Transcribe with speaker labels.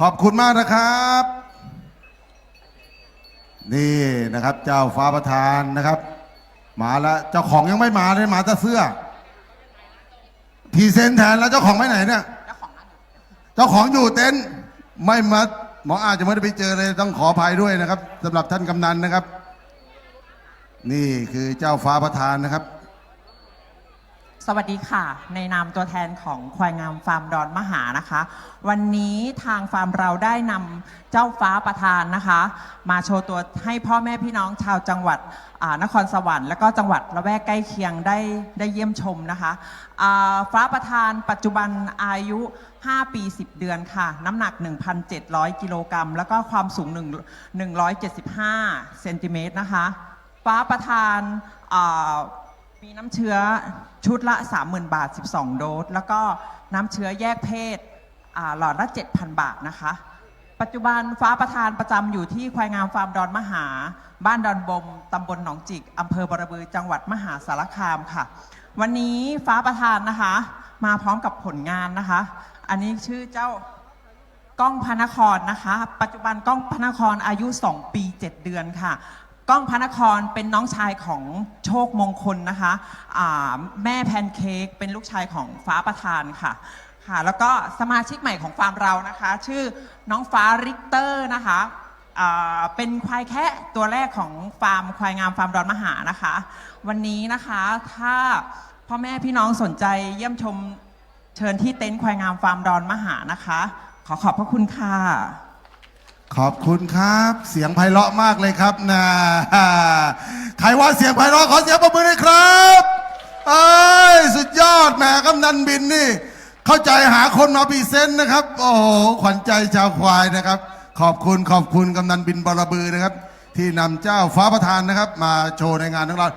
Speaker 1: ขอบคุณมากนะครับ นี่นะครับเจ้าฟ้าประธานนะครับ มาแล้วเจ้าของยังไม่มาเลยมาแต่เสื้อพรีเซนต์แทนแล้วเจ้าของไปไหนเนี่ย เจ้าของอยู่เต็นท์ไม่มาหมออาจจะไม่ได้ไปเจอเลยต้องขออภัยด้วยนะครับสำหรับท่านกำนันนะครับ นี่คือเจ้าฟ้าประธานนะครับ
Speaker 2: สวัสดีค่ะ ในนามตัวแทนของควายงามฟาร์มดอนมหานะคะ วันนี้ทางฟาร์มเราได้นำเจ้าฟ้าประธานนะคะ มาโชว์ตัวให้พ่อแม่พี่น้องชาวจังหวัดนครสวรรค์และก็จังหวัดละแวกใกล้เคียงได้ได้เยี่ยมชมนะคะฟ้าประธานปัจจุบันอายุ 5 ปี 10 เดือนค่ะ น้ำหนัก 1,700 กิโลกรัมแล้วก็ความสูง1 175 เซนติเมตรนะคะ ฟ้าประธาน มีน้ำเชื้อชุดละ 30,000 บาท 12 โดส แล้วก็น้ำเชื้อแยกเพศหลอดละ 7,000 บาทนะคะ ปัจจุบันฟ้าประธานประจำอยู่ที่ควายงามฟาร์มดอนมหา บ้านดอนบมตำบลหนองจิกอำเภอบรบือจังหวัดมหาสารคามค่ะ วันนี้ฟ้าประธานนะคะ มาพร้อมกับผลงานนะคะ อันนี้ชื่อเจ้าก้องพนครนะคะ ปัจจุบันก้องพนครอายุ 2 ปี 7 เดือนค่ะ ก้องพระนครเป็นน้องชายของโชคมงคลนะคะแม่แพนเค้กเป็นลูกชายของฟ้าประธานค่ะค่ะ แล้วก็สมาชิกใหม่ของฟาร์มเรานะคะ ชื่อน้องฟ้าริกเตอร์นะคะเป็นควายแคะตัวแรกของฟาร์มควายงามฟาร์มดอนมหานะคะ วันนี้นะคะถ้าพ่อแม่พี่น้องสนใจเยี่ยมชมเชิญที่เต็นท์ควายงามฟาร์มดอนมหานะคะ ขอขอบพระคุณค่ะ
Speaker 1: ขอบคุณครับ เสียงไพเราะมากเลยครับนะใครว่าเสียงไพเราะขอเสียงประมือเลยครับเอ้ยสุดยอดแหมกำนันบินนี่ เข้าใจหาคนมาพีเซนต์นะครับ โอ้โหขวัญใจชาวควายนะครับ ขอบคุณขอบคุณกำนันบินบรบือนะครับ ที่นำเจ้าฟ้าประธานนะครับ มาโชว์ในงานของเรา